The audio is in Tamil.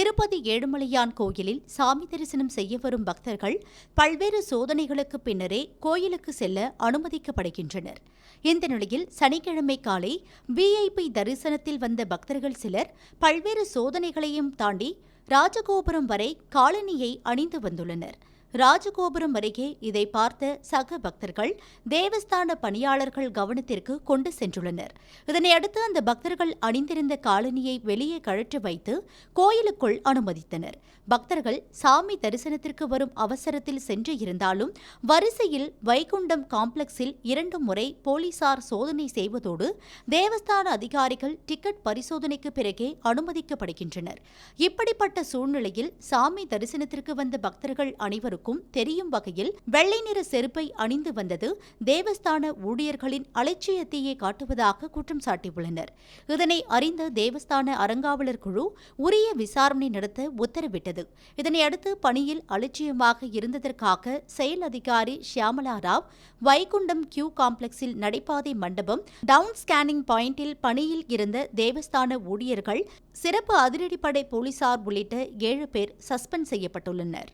திருப்பதி ஏழுமலையான் கோயிலில் சாமி தரிசனம் செய்ய வரும் பக்தர்கள் பல்வேறு சோதனைகளுக்கு பின்னரே கோயிலுக்கு செல்ல அனுமதிக்கப்படுகின்றனர். இந்த நிலையில் சனிக்கிழமை காலை விஐபி தரிசனத்தில் வந்த பக்தர்கள் சிலர் பல்வேறு சோதனைகளையும் தாண்டி ராஜகோபுரம் வரை காலனியை அணிந்து வந்துள்ளனர். ராஜகோபுரம் அருகே இதை பார்த்த சக பக்தர்கள் தேவஸ்தான பணியாளர்கள் கவனத்திற்கு கொண்டு சென்றுள்ளனர். இதனையடுத்து அந்த பக்தர்கள் அணிந்திருந்த காலனியை வெளியே கழற்றி வைத்து கோயிலுக்குள் அனுமதித்தனர். பக்தர்கள் சாமி தரிசனத்திற்கு வரும் அவசரத்தில் சென்று இருந்தாலும் வரிசையில் வைகுண்டம் காம்ப்ளெக்ஸில் இரண்டு முறை போலீசார் சோதனை செய்வதோடு தேவஸ்தான அதிகாரிகள் டிக்கெட் பரிசோதனைக்கு பிறகே அனுமதிக்கப்படுகின்றனர். இப்படிப்பட்ட சூழ்நிலையில் சாமி தரிசனத்திற்கு வந்த பக்தர்கள் அனைவரும் அனைவருக்கும் தெரியும் வகையில் வெள்ளை நிற செருப்பை அணிந்து வந்தது தேவஸ்தான ஊழியர்களின் அலட்சியத்தையே காட்டுவதாக குற்றம் சாட்டியுள்ளனர். இதனை அறிந்த தேவஸ்தான அறங்காவலர் குழு உரிய விசாரணை நடத்த உத்தரவிட்டது. இதனையடுத்து பணியில் அலட்சியமாக இருந்ததற்காக செயல் அதிகாரி ஷியாமலா ராவ் வைகுண்டம் கியூ காம்ப்ளெக்ஸில் நடைபாதை மண்டபம் டவுன் ஸ்கேனிங் பாயிண்டில் பணியில் இருந்த தேவஸ்தான ஊழியர்கள் சிறப்பு அதிரடிப்படை போலீசார் உள்ளிட்ட ஏழு பேர் சஸ்பெண்ட் செய்யப்பட்டுள்ளனர்.